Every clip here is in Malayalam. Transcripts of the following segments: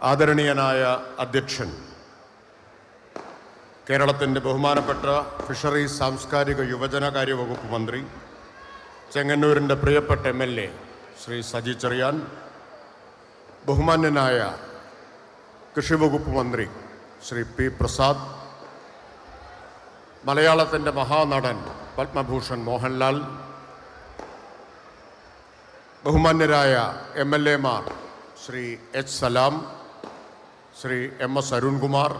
ആദരണീയനായ അധ്യക്ഷൻ കേരളത്തിന്റെ ബഹുമാനപ്പെട്ട ഫിഷറീസ് സാംസ്കാരിക യുവജനകാര്യ വകുപ്പ് മന്ത്രി ചെങ്ങന്നൂരിന്റെ പ്രിയപ്പെട്ട M L A Shri Saji Cheriyan ബഹുമാന്യനായ കൃഷിവകുപ്പ് മന്ത്രി ശ്രീ പി പ്രസാദ് മലയാളത്തിന്റെ മഹാനടൻ പത്മഭൂഷൺ മോഹൻലാൽ ബഹുമാന്യരായ എം എൽ എമാർ Shri H Salam Shri M S Arunkumar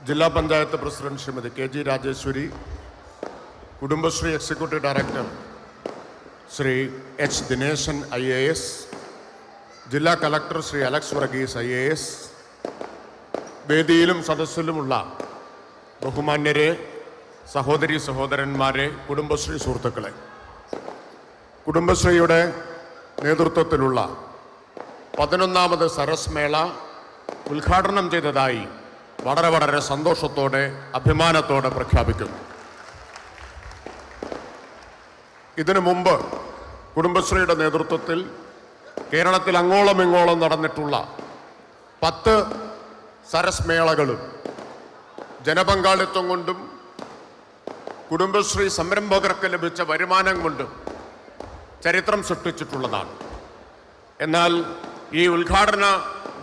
ജില്ലാ panchayat president Shrimati K G Rajeshwari Kudumbashree executive director Shri H Dineshan I A S ജില്ലാ collector Shri Alex Varghese I A S വേദിയിലും സദസ്സിലുമുള്ള ബഹുമാന്യരെ സഹോദരി സഹോദരന്മാരെ കുടുംബശ്രീ സുഹൃത്തുക്കളെ കുടുംബശ്രീയുടെ നേതൃത്വത്തിലുള്ള പതിനൊന്നാമത് സരസ് മേള ഉദ്ഘാടനം ചെയ്തതായി വളരെ വളരെ സന്തോഷത്തോടെ അഭിമാനത്തോടെ പ്രഖ്യാപിക്കുന്നു. ഇതിനു മുമ്പ് കുടുംബശ്രീയുടെ നേതൃത്വത്തിൽ കേരളത്തിൽ അങ്ങോളം ഇങ്ങോളം നടന്നിട്ടുള്ള പത്ത് സരസ് മേളകളും ജനപങ്കാളിത്തം കൊണ്ടും കുടുംബശ്രീ സംരംഭകർക്ക് ലഭിച്ച വരുമാനം കൊണ്ടും ചരിത്രം സൃഷ്ടിച്ചിട്ടുള്ളതാണ്. എന്നാൽ ഈ ഉദ്ഘാടന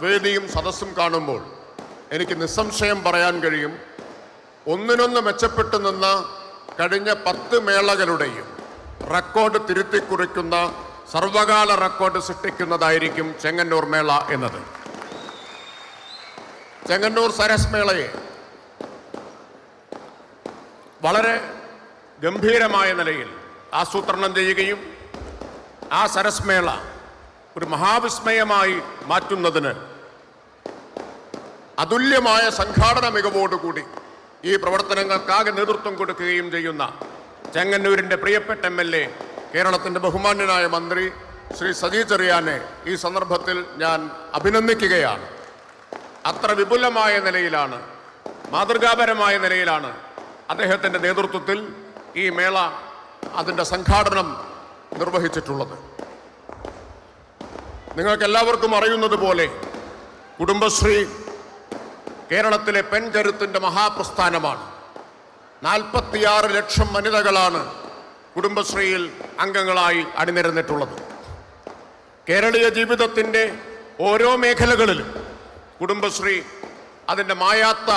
വേദിയും സദസ്സും കാണുമ്പോൾ എനിക്ക് നിസ്സംശയം പറയാൻ കഴിയും. ഒന്നിനൊന്ന് മെച്ചപ്പെട്ടു നിന്ന കഴിഞ്ഞ പത്ത് മേളകളുടെയും റെക്കോർഡ് തിരുത്തിക്കുറിക്കുന്ന സർവകാല റെക്കോർഡ് സൃഷ്ടിക്കുന്നതായിരിക്കും ചെങ്ങന്നൂർ മേള എന്നത്. ചെങ്ങന്നൂർ സരസ് മേളയെ വളരെ ഗംഭീരമായ നിലയിൽ ആസൂത്രണം ചെയ്യുകയും ആ സരസ് മേള ഒരു മഹാവിസ്മയമായി മാറ്റുന്നതിന് അതുല്യമായ സംഘാടന മികവോടുകൂടി ഈ പ്രവർത്തനങ്ങൾക്കാകെ നേതൃത്വം കൊടുക്കുകയും ചെയ്യുന്ന ചെങ്ങന്നൂരിന്റെ പ്രിയപ്പെട്ട എം എൽ എ കേരളത്തിന്റെ ബഹുമാന്യനായ മന്ത്രി ശ്രീ സജി ചെറിയാനെ ഈ സന്ദർഭത്തിൽ ഞാൻ അഭിനന്ദിക്കുകയാണ്. അത്ര വിപുലമായ നിലയിലാണ് മാതൃകാപരമായ നിലയിലാണ് അദ്ദേഹത്തിന്റെ നേതൃത്വത്തിൽ ഈ മേള അതിന്റെ സംഘാടനം നിർവഹിച്ചിട്ടുള്ളത്. നിങ്ങൾക്ക് എല്ലാവർക്കും അറിയുന്നത് പോലെ കുടുംബശ്രീ കേരളത്തിലെ പെൺകരുത്തിന്റെ മഹാപ്രസ്ഥാനമാണ്. നാൽപ്പത്തിയാറ് ലക്ഷം വനിതകളാണ് കുടുംബശ്രീയിൽ അംഗങ്ങളായി അണിനിരന്നിട്ടുള്ളത്. കേരളീയ ജീവിതത്തിന്റെ ഓരോ മേഖലകളിലും കുടുംബശ്രീ അതിന്റെ മായാത്ത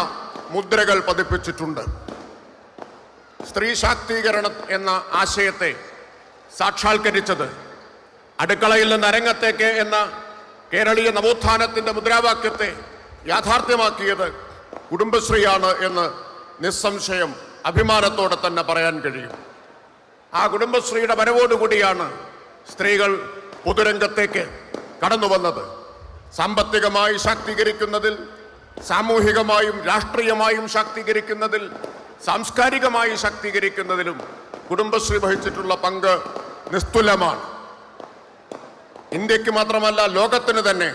മുദ്രകൾ പതിപ്പിച്ചിട്ടുണ്ട്. സ്ത്രീ ശാക്തീകരണം എന്ന ആശയത്തെ സാക്ഷാത്കരിച്ചത് അടുക്കളയിൽ നിന്ന് അരങ്ങത്തേക്ക് എന്ന കേരളീയ നവോത്ഥാനത്തിന്റെ മുദ്രാവാക്യത്തെ യാഥാർത്ഥ്യമാക്കിയത് കുടുംബശ്രീയാണ് എന്ന് നിസ്സംശയം അഭിമാനത്തോടെ തന്നെ പറയാൻ കഴിയും. ആ കുടുംബശ്രീയുടെ വരവോടുകൂടിയാണ് സ്ത്രീകൾ പൊതുരംഗത്തേക്ക് കടന്നു വന്നത്. സാമ്പത്തികമായി ശാക്തീകരിക്കുന്നതിൽ സാമൂഹികമായും രാഷ്ട്രീയമായും ശാക്തീകരിക്കുന്നതിൽ സാംസ്കാരികമായി ശാക്തീകരിക്കുന്നതിലും കുടുംബശ്രീ വഹിച്ചിട്ടുള്ള പങ്ക് നിസ്തുലമാണ്. ഇന്ത്യയ്ക്ക് മാത്രമല്ല ലോകത്തിന് തന്നെ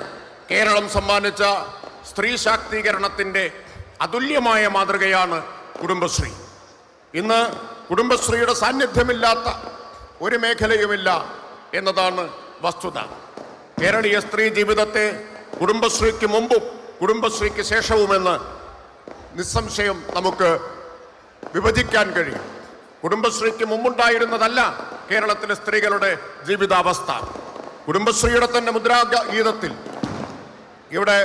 കേരളം സമ്മാനിച്ച സ്ത്രീ ശാക്തീകരണത്തിന്റെ അതുല്യമായ മാതൃകയാണ് കുടുംബശ്രീ. ഇന്ന് കുടുംബശ്രീയുടെ സാന്നിധ്യമില്ലാത്ത ഒരു മേഖലയുമില്ല എന്നതാണ് വസ്തുത. കേരളീയ സ്ത്രീ ജീവിതത്തെ കുടുംബശ്രീക്ക് മുമ്പും കുടുംബശ്രീക്ക് ശേഷവുമെന്ന് നിസ്സംശയം നമുക്ക് വിഭജിക്കാൻ കഴിയും. കുടുംബശ്രീക്ക് മുമ്പുണ്ടായിരുന്നതല്ല കേരളത്തിലെ സ്ത്രീകളുടെ ജീവിതാവസ്ഥ. കുടുംബശ്രീയുടെ തന്നെ മുദ്രാഗീതത്തിൽ ഇവിടെ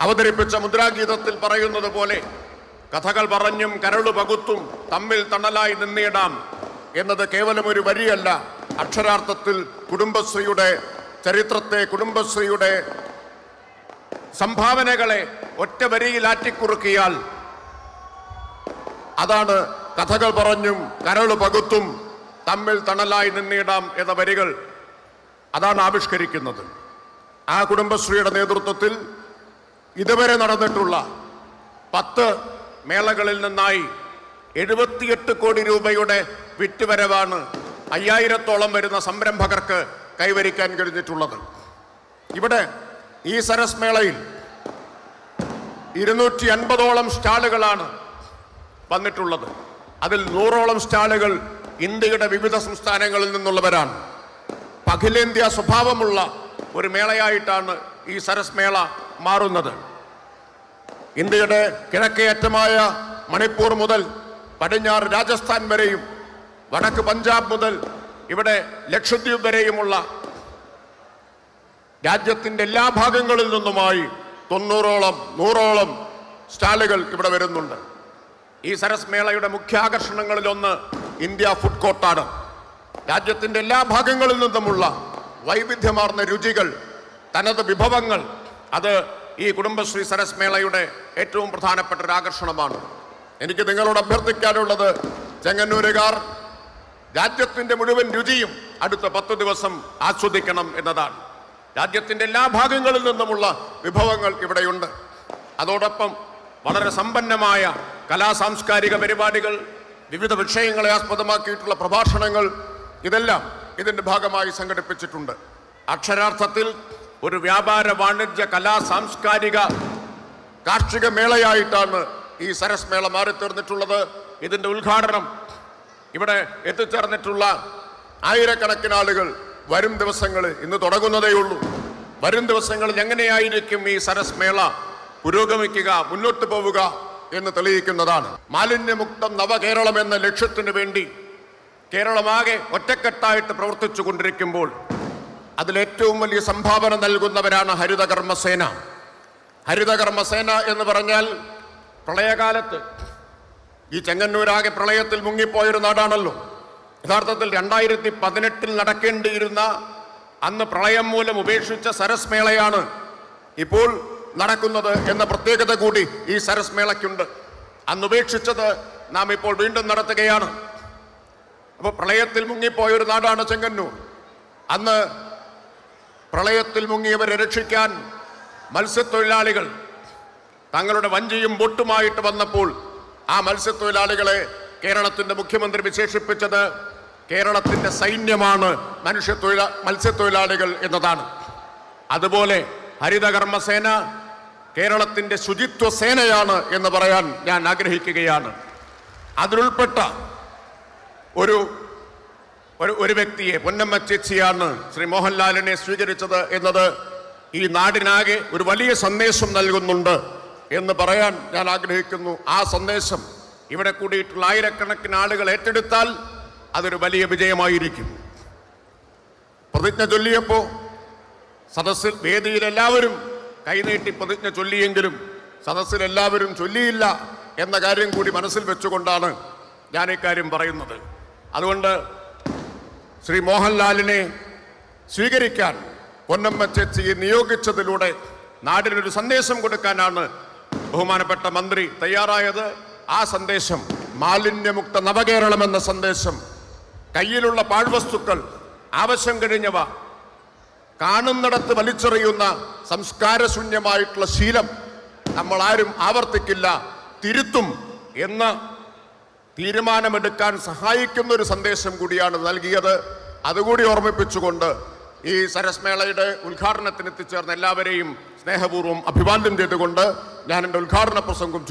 അവതരിപ്പിച്ച മുദ്രാഗീതത്തിൽ പറയുന്നത് പോലെ കഥകൾ പറഞ്ഞും കരളു പകുത്തും തമ്മിൽ തണലായി നിന്നിടാം എന്നത് കേവലം ഒരു വരിയല്ല. അക്ഷരാർത്ഥത്തിൽ കുടുംബശ്രീയുടെ ചരിത്രത്തെ കുടുംബശ്രീയുടെ സംഭാവനകളെ ഒറ്റ വരിയിൽ ആറ്റിക്കുറുക്കിയാൽ അതാണ് കഥകൾ പറഞ്ഞും കരൾ പകുത്തും തമ്മിൽ തണലായി നിന്നിടാം എന്ന വരികൾ. അതാണ് ആവിഷ്കരിക്കുന്നത്. ആ കുടുംബശ്രീയുടെ നേതൃത്വത്തിൽ ഇതുവരെ നടന്നിട്ടുള്ള പത്ത് മേളകളിൽ നിന്നായി എഴുപത്തിയെട്ട് കോടി രൂപയുടെ വിറ്റുവരവാണ് അയ്യായിരത്തോളം വരുന്ന സംരംഭകർക്ക് കൈവരിക്കാൻ കഴിഞ്ഞിട്ടുള്ളത്. ഇവിടെ ഈ സരസ് മേളയിൽ ഇരുന്നൂറ്റി അൻപതോളം സ്റ്റാളുകളാണ് വന്നിട്ടുള്ളത്. അതിൽ നൂറോളം സ്റ്റാളുകൾ ഇന്ത്യയുടെ വിവിധ സംസ്ഥാനങ്ങളിൽ നിന്നുള്ളവരാണ്. അഖിലേന്ത്യാ സ്വഭാവമുള്ള ഒരു മേളയായിട്ടാണ് ഈ സരസ് മേള മാറുന്നത്. ഇന്ത്യയുടെ കിഴക്കേ അറ്റമായ മണിപ്പൂർ മുതൽ പടിഞ്ഞാറ് രാജസ്ഥാൻ വരെയും വടക്ക് പഞ്ചാബ് മുതൽ ഇവിടെ ലക്ഷദ്വീപ് വരെയുമുള്ള രാജ്യത്തിന്റെ എല്ലാ ഭാഗങ്ങളിൽ നിന്നുമായി തൊണ്ണൂറോളം നൂറോളം സ്റ്റാളുകൾ ഇവിടെ വരുന്നുണ്ട്. ഈ സരസ് മേളയുടെ മുഖ്യ ആകർഷണങ്ങളിലൊന്ന് ഇന്ത്യ ഫുഡ് കോർട്ടാണ്. രാജ്യത്തിന്റെ എല്ലാ ഭാഗങ്ങളിൽ നിന്നുമുള്ള വൈവിധ്യമാർന്ന രുചികൾ തനത് വിഭവങ്ങൾ അത് ഈ കുടുംബശ്രീ സരസ് മേളയുടെ ഏറ്റവും പ്രധാനപ്പെട്ട ഒരു ആകർഷണമാണ്. എനിക്ക് നിങ്ങളോട് അഭ്യർത്ഥിക്കാനുള്ളത് ചെങ്ങന്നൂരുകാർ രാജ്യത്തിന്റെ മുഴുവൻ രുചിയും അടുത്ത പത്ത് ദിവസം ആസ്വദിക്കണം എന്നതാണ്. രാജ്യത്തിന്റെ എല്ലാ ഭാഗങ്ങളിൽ നിന്നുമുള്ള വിഭവങ്ങൾ ഇവിടെയുണ്ട്. അതോടൊപ്പം വളരെ സമ്പന്നമായ കലാ സാംസ്കാരിക പരിപാടികൾ വിവിധ വിഷയങ്ങളെ ആസ്പദമാക്കിയിട്ടുള്ള പ്രഭാഷണങ്ങൾ ഇതെല്ലാം ഇതിന്റെ ഭാഗമായി സംഘടിപ്പിച്ചിട്ടുണ്ട്. അക്ഷരാർത്ഥത്തിൽ ഒരു വ്യാപാര വാണിജ്യ കലാ സാംസ്കാരിക കാർഷിക മേളയായിട്ടാണ് ഈ സരസ് മേള മാറിത്തീർന്നിട്ടുള്ളത്. ഇതിന്റെ ഉദ്ഘാടനം ഇവിടെ എത്തിച്ചേർന്നിട്ടുള്ള ആയിരക്കണക്കിന് ആളുകൾ വരും ദിവസങ്ങൾ ഇന്ന് തുടങ്ങുന്നതേയുള്ളൂ വരും ദിവസങ്ങളിൽ എങ്ങനെയായിരിക്കും ഈ സരസ് മേള പുരോഗമിക്കുക മുന്നോട്ട് പോവുക എന്ന് തെളിയിക്കുന്നതാണ്. മാലിന്യമുക്തം നവകേരളം എന്ന ലക്ഷ്യത്തിന് വേണ്ടി കേരളമാകെ ഒറ്റക്കെട്ടായിട്ട് പ്രവർത്തിച്ചു കൊണ്ടിരിക്കുമ്പോൾ അതിലേറ്റവും വലിയ സംഭാവന നൽകുന്നവരാണ് ഹരിതകർമ്മസേന. ഹരിതകർമ്മസേന എന്ന് പറഞ്ഞാൽ പ്രളയകാലത്ത് ഈ ചെങ്ങന്നൂരാകെ പ്രളയത്തിൽ മുങ്ങിപ്പോയൊരു നാടാണല്ലോ. യഥാർത്ഥത്തിൽ രണ്ടായിരത്തി പതിനെട്ടിൽ നടക്കേണ്ടിയിരുന്ന അന്ന് പ്രളയം മൂലം ഉപേക്ഷിച്ച സരസ്മേളയാണ് ഇപ്പോൾ നടക്കുന്നത് എന്ന പ്രത്യേകത കൂടി ഈ സരസ് മേളയ്ക്കുണ്ട്. അന്ന് ഉപേക്ഷിച്ചത് നാം ഇപ്പോൾ വീണ്ടും നടത്തുകയാണ്. അപ്പോൾ പ്രളയത്തിൽ മുങ്ങിപ്പോയൊരു നാടാണ് ചെങ്ങന്നൂർ. അന്ന് പ്രളയത്തിൽ മുങ്ങിയവരെ രക്ഷിക്കാൻ മത്സ്യത്തൊഴിലാളികൾ തങ്ങളുടെ വഞ്ചിയും ബൊട്ടുമായിട്ട് വന്നപ്പോൾ ആ മത്സ്യത്തൊഴിലാളികളെ കേരളത്തിന്റെ മുഖ്യമന്ത്രി വിശേഷിപ്പിച്ചത് കേരളത്തിന്റെ സൈന്യമാണ് മനുഷ്യത്തൊഴിലാ മത്സ്യത്തൊഴിലാളികൾ എന്നതാണ്. അതുപോലെ ഹരിതകർമ്മസേന കേരളത്തിന്റെ ശുചിത്വ സേനയാണ് എന്ന് പറയാൻ ഞാൻ ആഗ്രഹിക്കുകയാണ്. അതിലുൾപ്പെട്ട ഒരു ഒരു വ്യക്തിയെ പൊന്നമ്മ ചേച്ചിയാണ് ശ്രീ മോഹൻലാലിനെ സ്വീകരിച്ചത് എന്നത് ഈ നാടിനാകെ ഒരു വലിയ സന്ദേശം നൽകുന്നുണ്ട് എന്ന് പറയാൻ ഞാൻ ആഗ്രഹിക്കുന്നു. ആ സന്ദേശം ഇവിടെ കൂടിയിട്ടുള്ള ആയിരക്കണക്കിന് ആളുകൾ ഏറ്റെടുത്താൽ അതൊരു വലിയ വിജയമായിരിക്കും. പ്രതിജ്ഞ ചൊല്ലിയപ്പോൾ സദസ്സിൽ വേദിയിൽ എല്ലാവരും കൈനീട്ടി പ്രതിജ്ഞ ചൊല്ലിയെങ്കിലും സദസ്സിൽ എല്ലാവരും ചൊല്ലിയില്ല എന്ന കാര്യം കൂടി മനസ്സിൽ വെച്ചുകൊണ്ടാണ് ഞാൻ ഇക്കാര്യം പറയുന്നത്. അതുകൊണ്ട് ശ്രീ മോഹൻലാലിനെ സ്വീകരിക്കാൻ പൊന്നമ്മ ചേച്ചിയെ നിയോഗിച്ചതിലൂടെ നാടിനൊരു സന്ദേശം കൊടുക്കാനാണ് ബഹുമാനപ്പെട്ട മന്ത്രി തയ്യാറായത്. ആ സന്ദേശം മാലിന്യമുക്ത നവകേരളം എന്ന സന്ദേശം കയ്യിലുള്ള പാഴ്വസ്തുക്കൾ ആവശ്യം കഴിഞ്ഞവ കാണുന്നിടത്ത് വലിച്ചെറിയുന്ന സംസ്കാരശൂന്യമായിട്ടുള്ള ശീലം നമ്മൾ ആരും ആവർത്തിക്കില്ല തിരുത്തും എന്ന് തീരുമാനമെടുക്കാൻ സഹായിക്കുന്ന ഒരു സന്ദേശം കൂടിയാണ് നൽകിയത്. അതുകൂടി ഓർമ്മിപ്പിച്ചുകൊണ്ട് ഈ സരസ്മേളയുടെ ഉദ്ഘാടനത്തിന് എത്തിച്ചേർന്ന എല്ലാവരെയും സ്നേഹപൂർവം അഭിവാദ്യം ചെയ്തുകൊണ്ട് ഞാൻ എന്റെ ഉദ്ഘാടന പ്രസംഗം